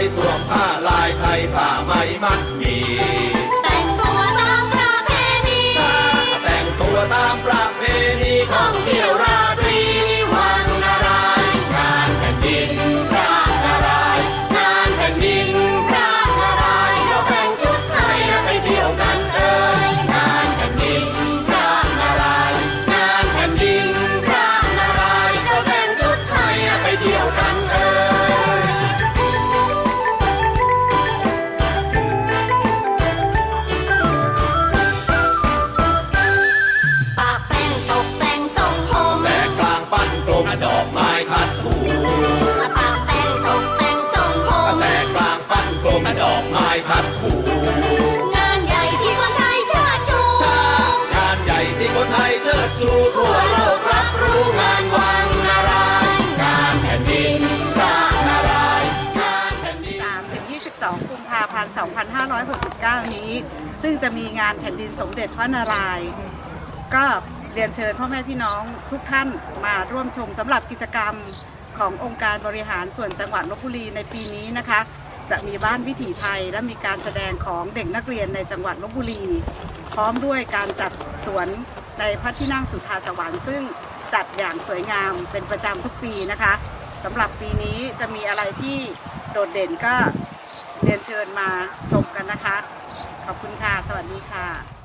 ยสวมผ้าลายไทยผ้าไหมมัดมี ลางปั้นกลมดอกไม้ทัดหูงานใหญ่ที่คนไทยเชิดชูงานใหญ่ที่คนไทยเชิดชูทั่วโลกรับรู้งานวังนารายณ์งานแผ่นดินพระนารายณ์งานแผ่นดิน3ถึง22กุมภาพันธ์2569 นี้ ซึ่งจะมีงานแผ่นดินสมเด็จพระนารายณ์ก็เรียนเชิญพ่อแม่พี่น้องทุกท่านมาร่วมชมสำหรับกิจกรรมขององค์การบริหารส่วนจังหวัดลบบุรีในปีนี้นะคะ จะมีบ้านวิถีไทย และมีการแสดงของเด็กนักเรียนในจังหวัดลบบุรี พร้อมด้วยการจัดสวนในพระที่นั่งสุทธาสวรรค์ซึ่งจัดอย่างสวยงามเป็นประจำทุกปีนะคะสำหรับปีนี้จะมีอะไรที่โดดเด่นก็เรียนเชิญมาชมกันนะคะ ขอบคุณค่ะ สวัสดีค่ะ